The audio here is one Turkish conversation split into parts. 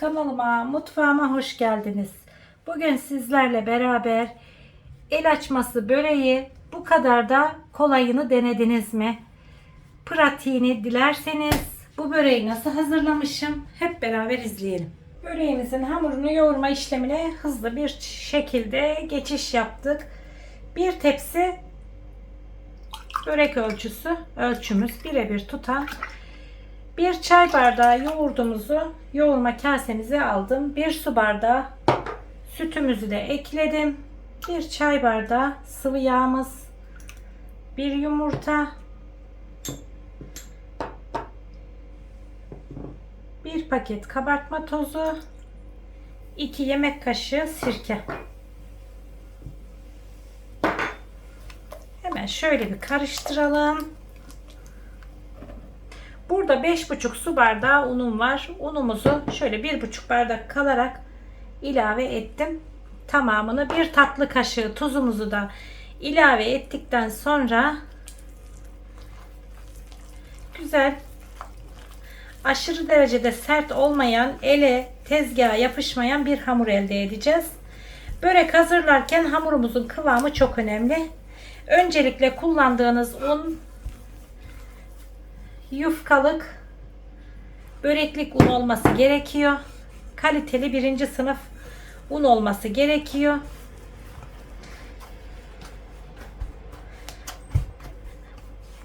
Kanalıma, mutfağıma hoş geldiniz. Bugün sizlerle beraber el açması böreği bu kadar da kolayını denediniz mi? Pratiğini dilerseniz bu böreği nasıl hazırlamışım hep beraber izleyelim. Böreğimizin hamurunu yoğurma işlemine hızlı bir şekilde geçiş yaptık. Bir tepsi börek ölçüsü, ölçümüz birebir tutan bir çay bardağı yoğurdumuzu yoğurma kasemize aldım. Bir su bardağı sütümüzü de ekledim. Bir çay bardağı sıvı yağımız. Bir yumurta. Bir paket kabartma tozu. 2 yemek kaşığı sirke. Hemen şöyle bir karıştıralım. Burada 5,5 su bardağı unum var. Unumuzu şöyle 1,5 bardak kalarak ilave ettim. Tamamını bir tatlı kaşığı tuzumuzu da ilave ettikten sonra güzel aşırı derecede sert olmayan ele tezgaha yapışmayan bir hamur elde edeceğiz. Börek hazırlarken hamurumuzun kıvamı çok önemli. Öncelikle kullandığınız un yufkalık böreklik un olması gerekiyor. Kaliteli birinci sınıf un olması gerekiyor.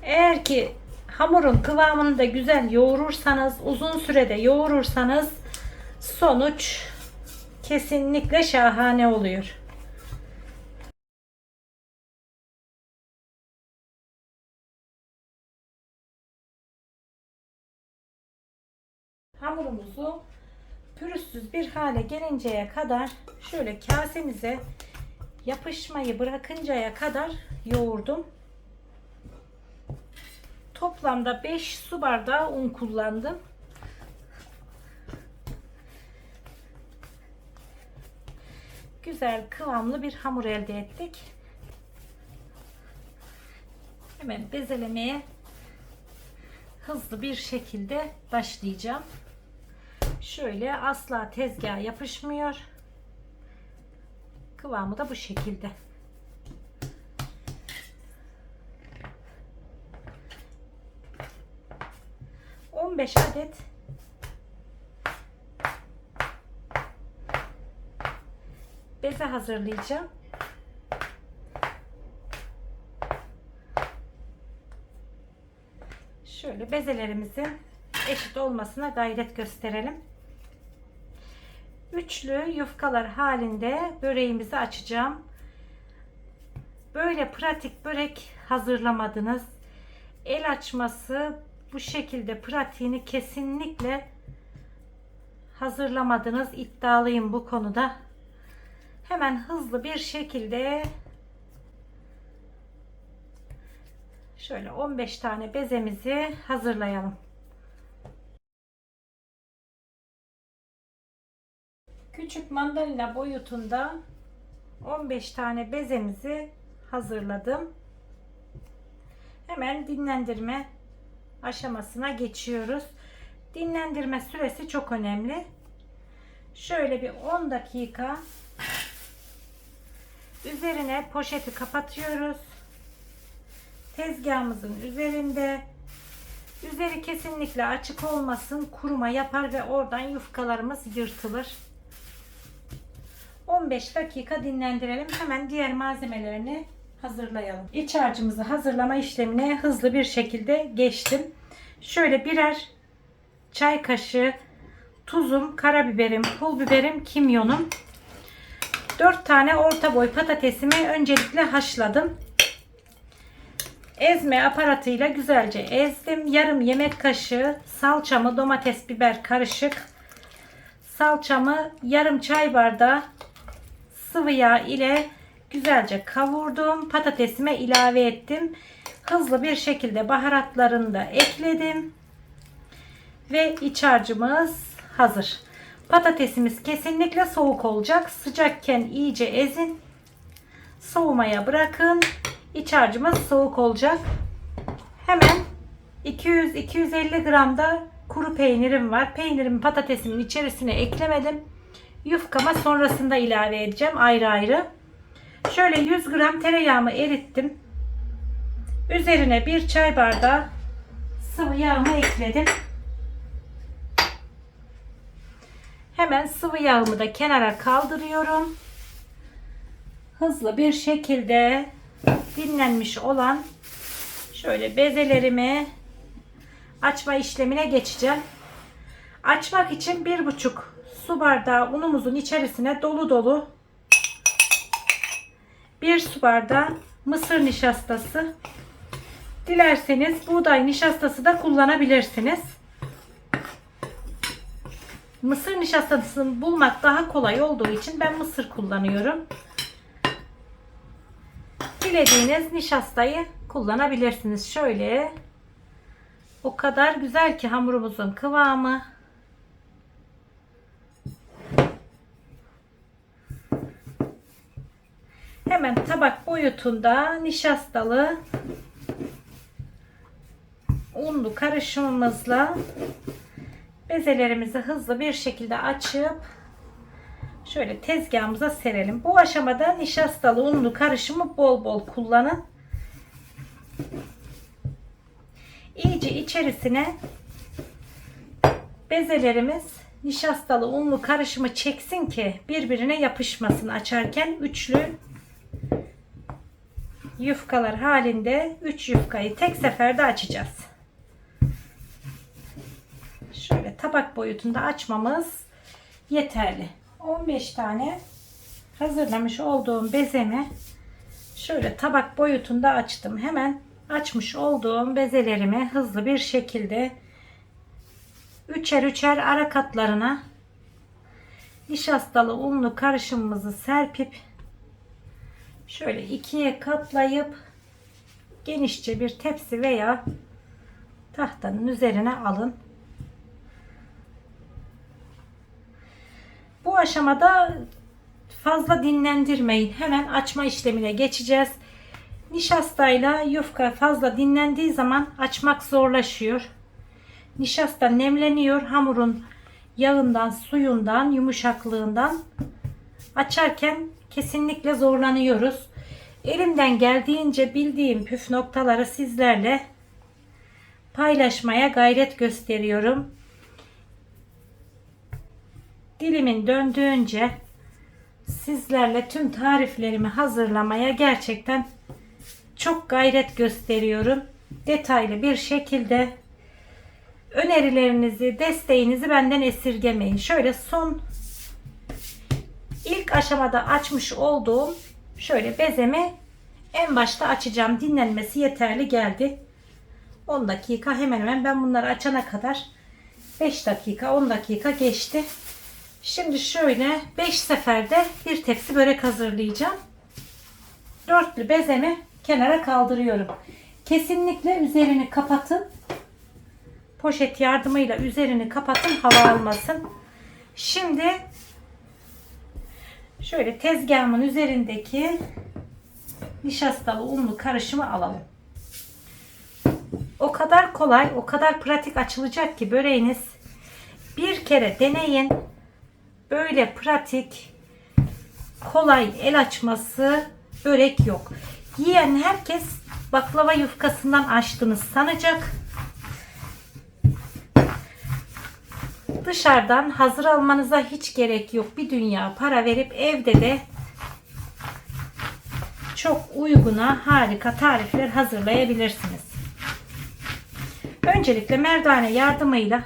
Eğer ki hamurun kıvamını da güzel yoğurursanız, uzun sürede yoğurursanız sonuç kesinlikle şahane oluyor. Bir hale gelinceye kadar şöyle kasemize yapışmayı bırakıncaya kadar yoğurdum. Toplamda 5 su bardağı un kullandım. Güzel kıvamlı bir hamur elde ettik. Hemen bezelemeye hızlı bir şekilde başlayacağım. Şöyle asla tezgaha yapışmıyor. Kıvamı da bu şekilde. On beş adet beze hazırlayacağım. Şöyle bezelerimizin eşit olmasına gayret gösterelim. Üçlü yufkalar halinde böreğimizi açacağım. Böyle pratik börek hazırlamadınız. El açması bu şekilde pratiğini kesinlikle hazırlamadınız. İddialıyım bu konuda. Hemen hızlı bir şekilde Şöyle 15 tane bezemizi hazırlayalım. Mandalina boyutunda 15 tane bezemizi hazırladım. Hemen dinlendirme aşamasına geçiyoruz. Dinlendirme süresi çok önemli. Şöyle bir 10 dakika üzerine poşeti kapatıyoruz tezgahımızın üzerinde üzeri kesinlikle açık olmasın kuruma yapar ve oradan yufkalarımız yırtılır 15 dakika dinlendirelim. Hemen diğer malzemelerini hazırlayalım. İç harcımızı hazırlama işlemine hızlı bir şekilde geçtim. Şöyle birer çay kaşığı tuzum karabiberim pul biberim kimyonum. 4 tane orta boy patatesimi öncelikle haşladım. Ezme aparatıyla güzelce ezdim. Yarım yemek kaşığı salçamı domates biber karışık salçamı yarım çay bardağı sıvı yağ ile güzelce kavurdum. Patatesime ilave ettim. Hızlı bir şekilde baharatlarını da ekledim. Ve iç harcımız hazır. Patatesimiz kesinlikle soğuk olacak. Sıcakken iyice ezin. Soğumaya bırakın. İç harcımız soğuk olacak. Hemen 200-250 gram da kuru peynirim var. Peynirimi patatesimin içerisine eklemedim. Yufkama sonrasında ilave edeceğim ayrı ayrı. Şöyle 100 gram tereyağımı erittim. Üzerine bir çay bardağı sıvı yağımı ekledim. Hemen sıvı yağımı da kenara kaldırıyorum. Hızlı bir şekilde dinlenmiş olan şöyle bezelerimi açma işlemine geçeceğim. Açmak için bir buçuk su bardağı unumuzun içerisine dolu dolu bir su bardağı mısır nişastası. Dilerseniz buğday nişastası da kullanabilirsiniz. Mısır nişastasını bulmak daha kolay olduğu için ben mısır kullanıyorum. Dilediğiniz nişastayı kullanabilirsiniz. Şöyle o kadar güzel ki hamurumuzun kıvamı. Hemen tabak boyutunda nişastalı unlu karışımımızla bezelerimizi hızlı bir şekilde açıp şöyle tezgahımıza serelim. Bu aşamada nişastalı unlu karışımı bol bol kullanın. İyice içerisine bezelerimiz nişastalı unlu karışımı çeksin ki birbirine yapışmasın açarken üçlü yufkalar halinde 3 yufkayı tek seferde açacağız. Şöyle tabak boyutunda açmamız yeterli. 15 tane hazırlamış olduğum bezemi şöyle tabak boyutunda açtım. Hemen açmış olduğum bezelerimi hızlı bir şekilde üçer üçer ara katlarına nişastalı unlu karışımımızı serpip şöyle ikiye katlayıp genişçe bir tepsi veya tahtanın üzerine alın. Bu aşamada fazla dinlendirmeyin. Hemen açma işlemine geçeceğiz. Nişastayla yufka fazla dinlendiği zaman açmak zorlaşıyor. Nişasta nemleniyor. Hamurun yağından, suyundan, yumuşaklığından açarken kesinlikle zorlanıyoruz. Elimden geldiğince bildiğim püf noktaları sizlerle paylaşmaya gayret gösteriyorum. Dilimin döndüğünce sizlerle tüm tariflerimi hazırlamaya gerçekten çok gayret gösteriyorum. Detaylı bir şekilde önerilerinizi, desteğinizi benden esirgemeyin. Şöyle son ilk aşamada açmış olduğum şöyle bezemi en başta açacağım. Dinlenmesi yeterli geldi. 10 dakika hemen hemen ben bunları açana kadar 5 dakika 10 dakika geçti. Şimdi şöyle 5 seferde bir tepsi börek hazırlayacağım. Dörtlü bezemi kenara kaldırıyorum. Kesinlikle üzerini kapatın. Poşet yardımıyla üzerini kapatın hava almasın. Şimdi şöyle tezgahımın üzerindeki nişastalı unlu karışımı alalım. O kadar kolay, o kadar pratik açılacak ki böreğiniz. Bir kere deneyin. Böyle pratik, kolay el açması börek yok. Yiyen herkes baklava yufkasından açtığını sanacak. Dışarıdan hazır almanıza hiç gerek yok. Bir dünya para verip evde de çok uyguna harika tarifler hazırlayabilirsiniz. Öncelikle merdane yardımıyla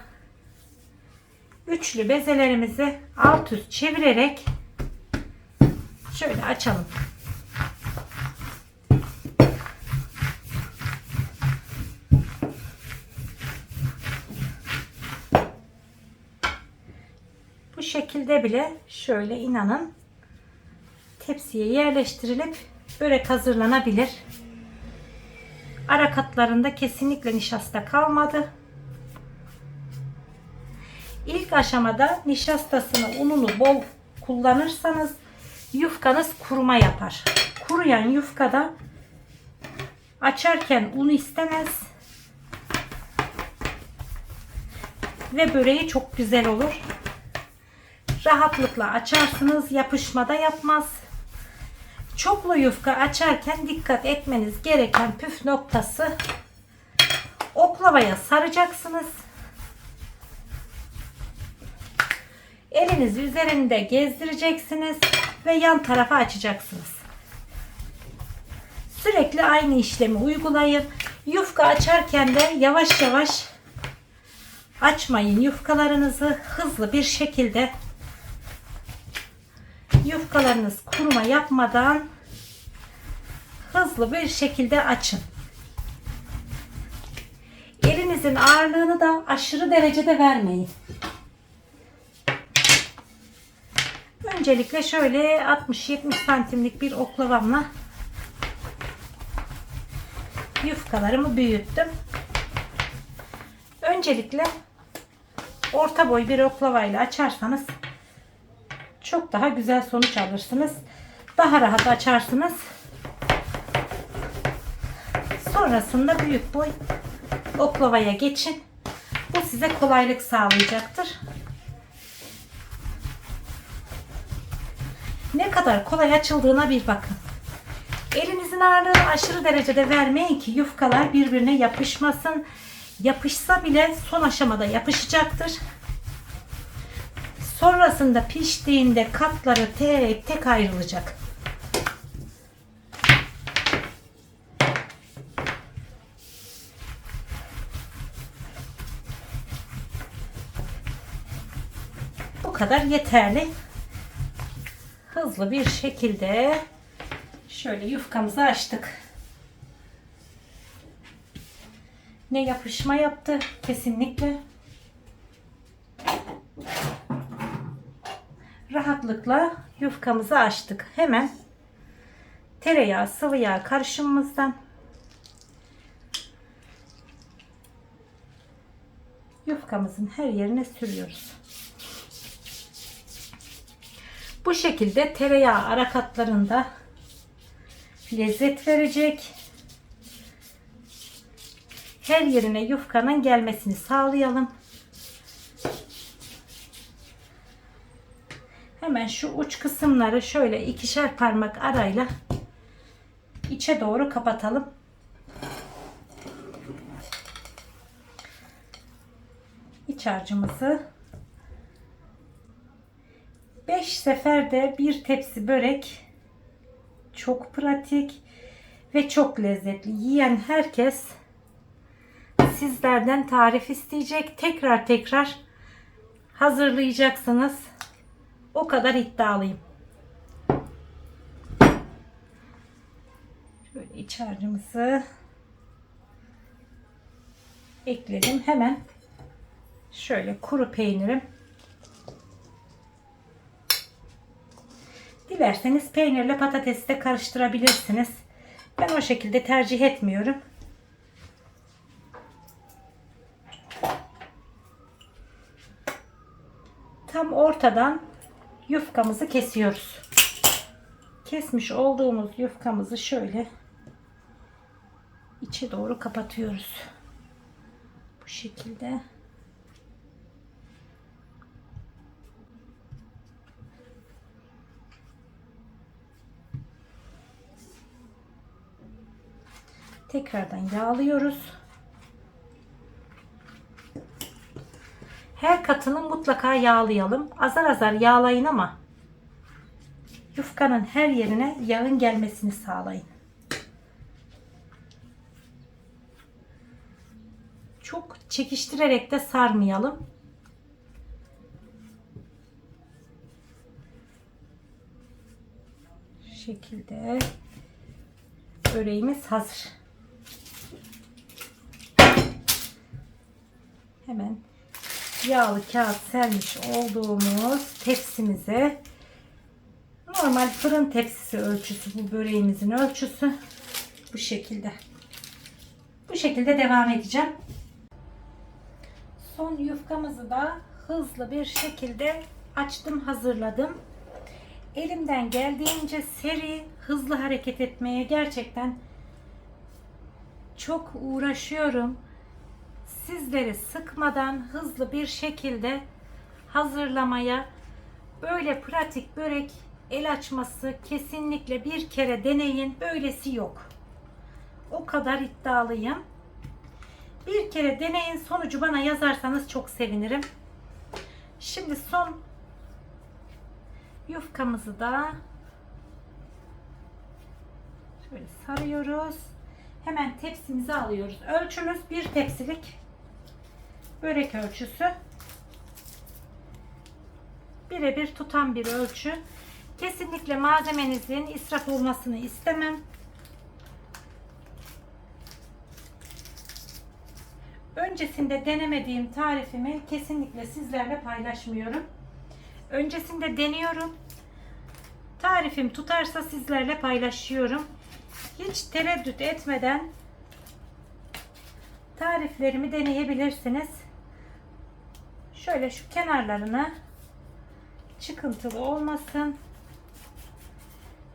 üçlü bezelerimizi alt üst çevirerek şöyle açalım. Bu şekilde bile şöyle inanın tepsiye yerleştirilip börek hazırlanabilir. Ara katlarında kesinlikle nişasta kalmadı. İlk aşamada nişastasını, ununu bol kullanırsanız yufkanız kuruma yapar. Kuruyan yufkada açarken un istemez. ve böreği çok güzel olur. Rahatlıkla açarsınız, yapışmada yapmaz. Çoklu yufka açarken dikkat etmeniz gereken püf noktası oklavaya saracaksınız. Elinizi üzerinde gezdireceksiniz ve yan tarafa açacaksınız. Sürekli aynı işlemi uygulayın. Yufka açarken de yavaş yavaş açmayın yufkalarınızı hızlı bir şekilde yufkalarınız kuruma yapmadan hızlı bir şekilde açın. Elinizin ağırlığını da aşırı derecede vermeyin. Öncelikle şöyle 60-70 santimlik bir oklavamla yufkalarımı büyüttüm. Öncelikle orta boy bir oklavayla açarsanız çok daha güzel sonuç alırsınız. Daha rahat açarsınız. Sonrasında büyük boy oklavaya geçin. Bu size kolaylık sağlayacaktır. Ne kadar kolay açıldığına bir bakın. Elinizin ağırlığını aşırı derecede vermeyin ki yufkalar birbirine yapışmasın. Yapışsa bile son aşamada yapışacaktır. Sonrasında piştiğinde katları tek tek ayrılacak. Bu kadar yeterli. Hızlı bir şekilde şöyle yufkamızı açtık. Ne yapışma yaptı kesinlikle. Rahatlıkla yufkamızı açtık. Hemen tereyağı sıvı yağ karışımımızdan yufkamızın her yerine sürüyoruz. Bu şekilde tereyağı ara katlarında lezzet verecek. Her yerine yufkanın gelmesini sağlayalım. Hemen şu uç kısımları şöyle ikişer parmak arayla içe doğru kapatalım. İç harcımızı 5 seferde bir tepsi börek çok pratik ve çok lezzetli. Yiyen herkes sizlerden tarif isteyecek. Tekrar tekrar hazırlayacaksınız. O kadar iddialıyım. Şöyle iç harcımızı ekledim. Hemen şöyle kuru peynirim. Dilerseniz peynirle patatesi de karıştırabilirsiniz. Ben o şekilde tercih etmiyorum. Tam ortadan yufkamızı kesiyoruz. Kesmiş olduğumuz yufkamızı şöyle içe doğru kapatıyoruz. Bu şekilde. Tekrardan yağlıyoruz. Her katını mutlaka yağlayalım. Azar azar yağlayın ama yufkanın her yerine yağın gelmesini sağlayın. Çok çekiştirerek de sarmayalım. Şu şekilde böreğimiz hazır. Hemen yağlı kağıt sermiş olduğumuz tepsimize normal fırın tepsisi ölçüsü bu böreğimizin ölçüsü bu şekilde. Bu şekilde devam edeceğim. Son yufkamızı da hızlı bir şekilde açtım, hazırladım. Elimden geldiğince seri, hızlı hareket etmeye gerçekten çok uğraşıyorum sizleri sıkmadan hızlı bir şekilde hazırlamaya böyle pratik börek el açması kesinlikle bir kere deneyin. Böylesi yok. O kadar iddialıyım. Bir kere deneyin sonucu bana yazarsanız çok sevinirim. Şimdi son yufkamızı da şöyle sarıyoruz. Hemen tepsimize alıyoruz. Ölçümüz bir tepsilik börek ölçüsü. Birebir tutan bir ölçü. Kesinlikle malzemenizin israf olmasını istemem. Öncesinde denemediğim tarifimi kesinlikle sizlerle paylaşmıyorum. Öncesinde deniyorum. Tarifim tutarsa sizlerle paylaşıyorum. Hiç tereddüt etmeden tariflerimi deneyebilirsiniz. Şöyle şu kenarlarını çıkıntılı olmasın.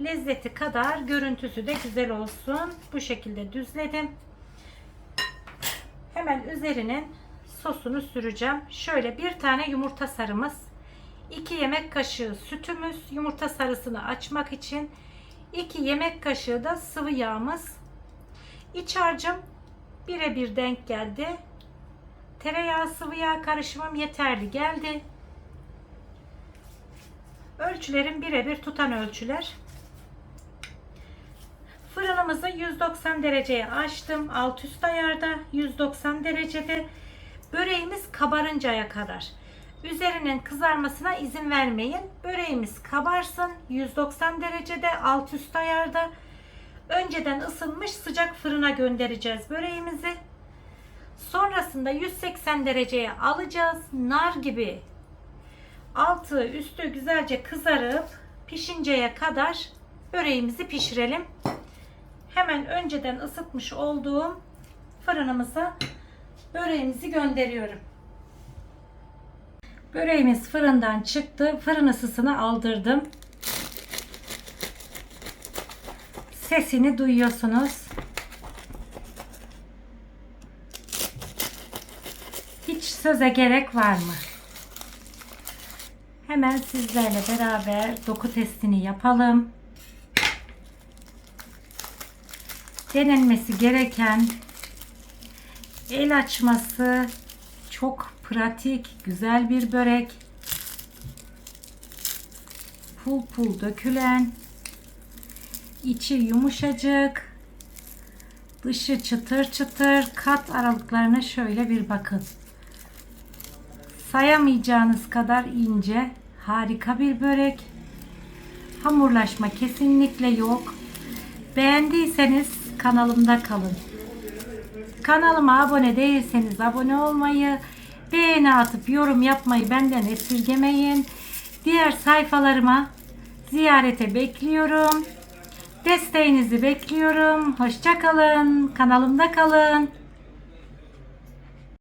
Lezzeti kadar görüntüsü de güzel olsun. Bu şekilde düzledim. Hemen üzerinin sosunu süreceğim. Şöyle bir tane yumurta sarımız. 2 yemek kaşığı sütümüz. Yumurta sarısını açmak için. 2 yemek kaşığı da sıvı yağımız. İç harcım birebir denk geldi. Tereyağı sıvı yağ karışımım yeterli geldi. Ölçülerim birebir tutan ölçüler. Fırınımızı 190 dereceye açtım. Alt üst ayarda 190 derecede. Böreğimiz kabarıncaya kadar. Üzerinin kızarmasına izin vermeyin. Böreğimiz kabarsın. 190 derecede alt üst ayarda. Önceden ısınmış sıcak fırına göndereceğiz böreğimizi. Sonrasında 180 dereceye alacağız. Nar gibi altı üstü güzelce kızarıp pişinceye kadar böreğimizi pişirelim. Hemen önceden ısıtmış olduğum fırınımıza böreğimizi gönderiyorum. Böreğimiz fırından çıktı. Fırın ısısını aldırdım. Sesini duyuyorsunuz. Hiç söze gerek var mı? Hemen sizlerle beraber doku testini yapalım. Denenmesi gereken el açması çok pratik, güzel bir börek. Pul pul dökülen, içi yumuşacık, dışı çıtır çıtır, kat aralıklarına şöyle bir bakın. Sayamayacağınız kadar ince, harika bir börek. Hamurlaşma kesinlikle yok. Beğendiyseniz kanalımda kalın. Kanalıma abone değilseniz abone olmayı, beğeni atıp yorum yapmayı benden esirgemeyin. Diğer sayfalarıma ziyarete bekliyorum. Desteğinizi bekliyorum. Hoşça kalın. Kanalımda kalın.